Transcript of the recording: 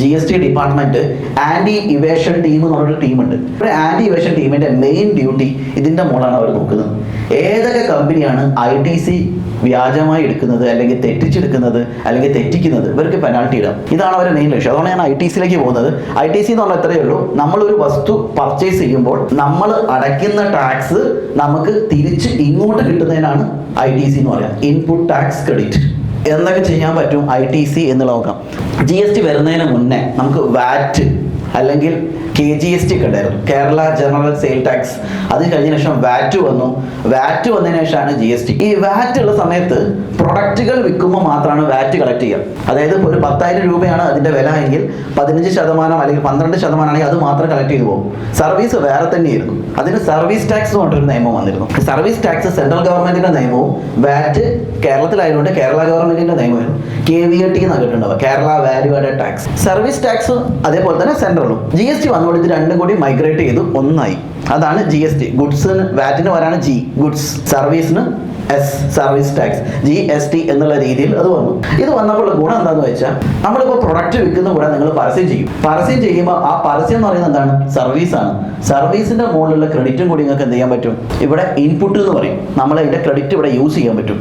G S T department anti evasion team എന്ന് പറഞ്ഞൊരു ടീമുണ്ട് ആന്റി ഇവേഷൻ ടീമിന്റെ മെയിൻ ഡ്യൂട്ടി ഇതിന്റെ മുകളാണ് അവർ നോക്കുന്നത്. ഏതൊക്കെ കമ്പനിയാണ് ഐ ടി സി വ്യാജമായി എടുക്കുന്നത് അല്ലെങ്കിൽ തെറ്റിച്ചെടുക്കുന്നത് അല്ലെങ്കിൽ തെറ്റിക്കുന്നത് ഇവർക്ക് പെനാൾട്ടി ഇടാം. ഇതാണ് അവരുടെ മെയിൻ ലക്ഷ്യം. അതുകൊണ്ട് ഞാൻ ഐ ടി സിയിലേക്ക് പോകുന്നത്. ഐ ടി സി എന്ന് പറഞ്ഞാൽ എത്രയേ ഉള്ളൂ. നമ്മളൊരു വസ്തു പർച്ചേസ് ചെയ്യുമ്പോൾ നമ്മൾ അടയ്ക്കുന്ന ടാക്സ് നമുക്ക് തിരിച്ച് ഇങ്ങോട്ട് കിട്ടുന്നതിനാണ് ഐ ടി സി എന്ന് പറയാം. ഇൻപുട്ട് ടാക്സ് ക്രെഡിറ്റ് എന്തൊക്കെ ചെയ്യാൻ പറ്റും? ഐ ടി സി എന്ന് നോക്കാം. ജി എസ് ടി വരുന്നതിന് മുന്നേ നമുക്ക് വാറ്റ് അല്ലെങ്കിൽ കെ ജി എസ് ടി ഒക്കെ ഉണ്ടായിരുന്നു. Kerala general sale tax. അത് കഴിഞ്ഞ ശേഷം വാറ്റ് വന്നു. വാറ്റ് വന്നതിന് ശേഷമാണ് ജി എസ് ടി ഈ വാറ്റ് ഉള്ള സമയത്ത് പ്രൊഡക്റ്റുകൾ വിൽക്കുമ്പോൾ മാത്രമാണ് വാറ്റ് കളക്ട് ചെയ്യുക. അതായത് ഒരു പത്തായിരം രൂപയാണ് അതിന്റെ വില എങ്കിൽ പതിനഞ്ച് ശതമാനം അല്ലെങ്കിൽ പന്ത്രണ്ട് ശതമാനമാണെങ്കിൽ അത് മാത്രം കളക്ട് ചെയ്തു പോകും. സർവീസ് വേറെ തന്നെയായിരുന്നു. അതിന് സർവീസ് ടാക്സ് പറഞ്ഞൊരു നിയമം വന്നിരുന്നു. സർവീസ് ടാക്സ് സെൻട്രൽ ഗവൺമെന്റിന്റെ നിയമവും വാറ്റ് കേരളത്തിലായതുകൊണ്ട് കേരള ഗവൺമെന്റിന്റെ നിയമമായിരുന്നു K V A T നൽകിയിട്ടുണ്ടാവുക Kerala value add tax service tax അതേപോലെ തന്നെ സെൻട്രലും ജി എസ് ടി വന്നുകൊണ്ട് രണ്ടും കൂടി മൈഗ്രേറ്റ് ചെയ്തു ഒന്നായി. അതാണ് ജി എസ് ടി ഗുഡ്സിന് വാറ്റിന് വരാണ് ജി ഗുഡ്സ് സർവീസിന് S service tax G S T എന്നുള്ള രീതിയിൽ അത് വന്നു. ഇത് വന്നപ്പോൾ ഗുണം എന്താണെന്ന് വെച്ചാൽ നമ്മളിപ്പോൾ പ്രൊഡക്റ്റ് വിൽക്കുന്ന കൂടെ നിങ്ങൾ പരസ്യം ചെയ്യും. പരസ്യം ചെയ്യുമ്പോൾ ആ പരസ്യം എന്ന് പറയുന്നത് എന്താണ്? സർവീസാണ് സർവീസിന്റെ മുകളിലുള്ള ക്രെഡിറ്റും കൂടി നിങ്ങൾക്ക് എന്ത് ചെയ്യാൻ പറ്റും? ഇവിടെ ഇൻപുട്ട് എന്ന് പറയും. നമ്മൾ അതിന്റെ ക്രെഡിറ്റ് ഇവിടെ യൂസ് ചെയ്യാൻ പറ്റും.